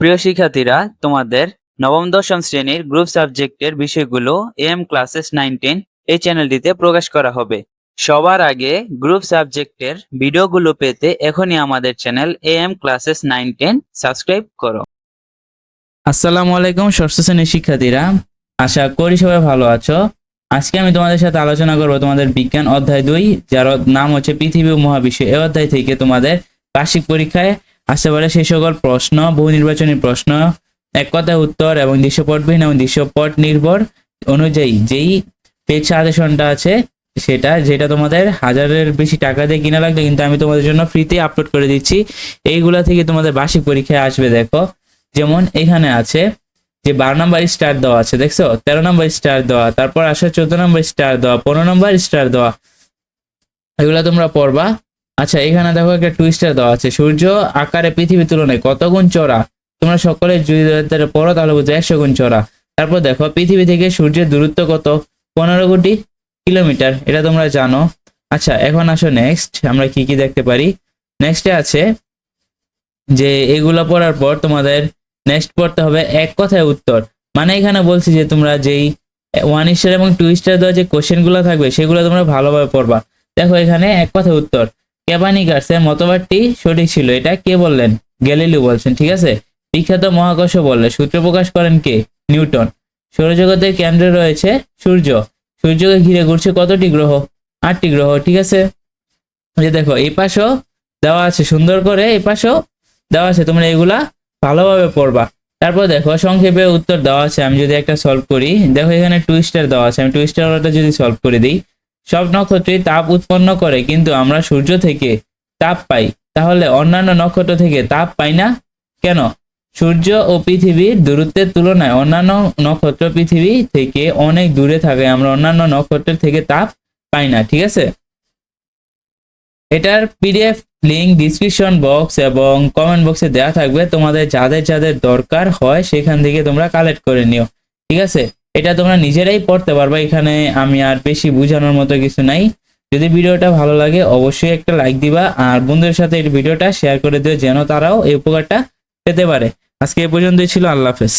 প্রিয় শিক্ষার্থীরা, তোমাদের নবম, দশম শ্রেণির গ্রুপ সাবজেক্টের বিষয়গুলো এম ক্লাসেস নাইন টেন এই চ্যানেলটিতে প্রকাশ করা হবে। সবার আগে গ্রুপ সাবজেক্টের ভিডিওগুলো পেতে এখনই আমাদের channel M classes nine ten subscribe করো। আসসালামু আলাইকুম ষষ্ঠ শ্রেণির শিক্ষার্থীরা, আশা করি সবাই ভালো আছো। আজকে আমি তোমাদের সাথে আলোচনা করব তোমাদের বিজ্ঞান অধ্যায় দুই, যার নাম হচ্ছে পৃথিবী মহাবিশ্ব। এই অধ্যায় থেকে তোমাদের বার্ষিক পরীক্ষায় আসতে পারে সেই সকল প্রশ্ন বহু নির্বাচনী প্রশ্ন, এক কথায় উত্তর এবং দৃশ্যপটবিহীন এবং দৃশ্যপট নির্ভর অনুযায়ী যেই পেজ সাজেশনটা আছে সেটা, যেটা তোমাদের হাজারের বেশি টাকা দিয়ে কিনা লাগবে কিন্তু আমি তোমাদের জন্য ফ্রিতে আপলোড করে দিচ্ছি। এইগুলা থেকে তোমাদের বার্ষিক পরীক্ষায় আসবে দেখো। যেমন এখানে আছে যে বারো নম্বর স্টার দেওয়া আছে, দেখছ? তেরো নম্বর স্টার দেওয়া, তারপর আসে চোদ্দ নম্বর স্টার দেওয়া, পনেরো নম্বর স্টার দেওয়া। এগুলা তোমরা পড়বা। আচ্ছা এখানে দেখো একটা টুইস্টার দেওয়া আছে। সূর্য আকারে পৃথিবীর তুলনায় কত গুণ চড়া তোমরা সকলে যদি পড়ো, তাহলে বুঝো একশো গুণ চড়া তারপর দেখো, পৃথিবী থেকে সূর্যের দূরত্ব কত? পনেরো কোটি কিলোমিটার, এটা তোমরা জানো। আচ্ছা এখন আসো নেক্সট আমরা কি কি দেখতে পারি? নেক্সটে আছে যে, এগুলো পড়ার পর তোমাদের নেক্সট পড়তে হবে এক কথায় উত্তর। মানে এখানে বলছি যে, তোমরা যেই ওয়ান স্টার এবং টু স্টার দেওয়া যে কোশ্চেনগুলো থাকবে, সেগুলো তোমরা ভালোভাবে পড়বা। দেখো, এখানে এক কথায় উত্তর। ক্যাপানিকার্সের মতবাদটি সঠিক ছিল, এটা কে বললেন? গ্যালিলিও বলছেন, ঠিক আছে? বিখ্যাত মহাকর্ষ বললে সূত্র প্রকাশ করেন কে? নিউটন। সৌরজগতের কেন্দ্রে রয়েছে সূর্য। সূর্যকে ঘিরে ঘুরছে কতটি গ্রহ? আটটি গ্রহ, ঠিক আছে? যে দেখো, এই পাশেও দেওয়া আছে, সুন্দর করে এই পাশেও দেওয়া আছে, তোমরা এগুলা ভালোভাবে পড়বা। তারপর দেখো, সংক্ষেপে উত্তর দেওয়া আছে, আমি যদি একটা সলভ করি। দেখো এখানে টুইস্টার দেওয়া আছে, আমি টুইস্টার ওটা যদি সলভ করে দিই সব নক্ষত্রই তাপ উৎপন্ন করে, কিন্তু আমরা সূর্য থেকে তাপ পাই। তাহলে অন্যান্য নক্ষত্র থেকে তাপ পাই না? কেন? সূর্য ও পৃথিবীর দূরত্বের তুলনায় অন্যান্য নক্ষত্র পৃথিবী থেকে অনেক দূরে থাকে, আমরা অন্যান্য নক্ষত্রের থেকে তাপ পাই না, ঠিক আছে? এটার পিডিএফ লিঙ্ক ডিসক্রিপশন বক্স এবং কমেন্ট বক্সে দেওয়া থাকবে। তোমাদের যাদের যাদের দরকার হয়, সেখান থেকে তোমরা কালেক্ট করে নিও, ঠিক আছে? এটা তোমরা নিজেরাই পড়তে পারবে, এখানে আমি আর বেশি বোঝানোর মতো কিছু নাই। যদি ভিডিওটা ভালো লাগে, অবশ্যই একটা লাইক দিবা, আর বন্ধুদের সাথে এই ভিডিওটা শেয়ার করে দিও, যেন তারাও এই উপকারটা পেতে পারে। আজকে এ পর্যন্তই ছিল, আল্লাহ হাফেজ।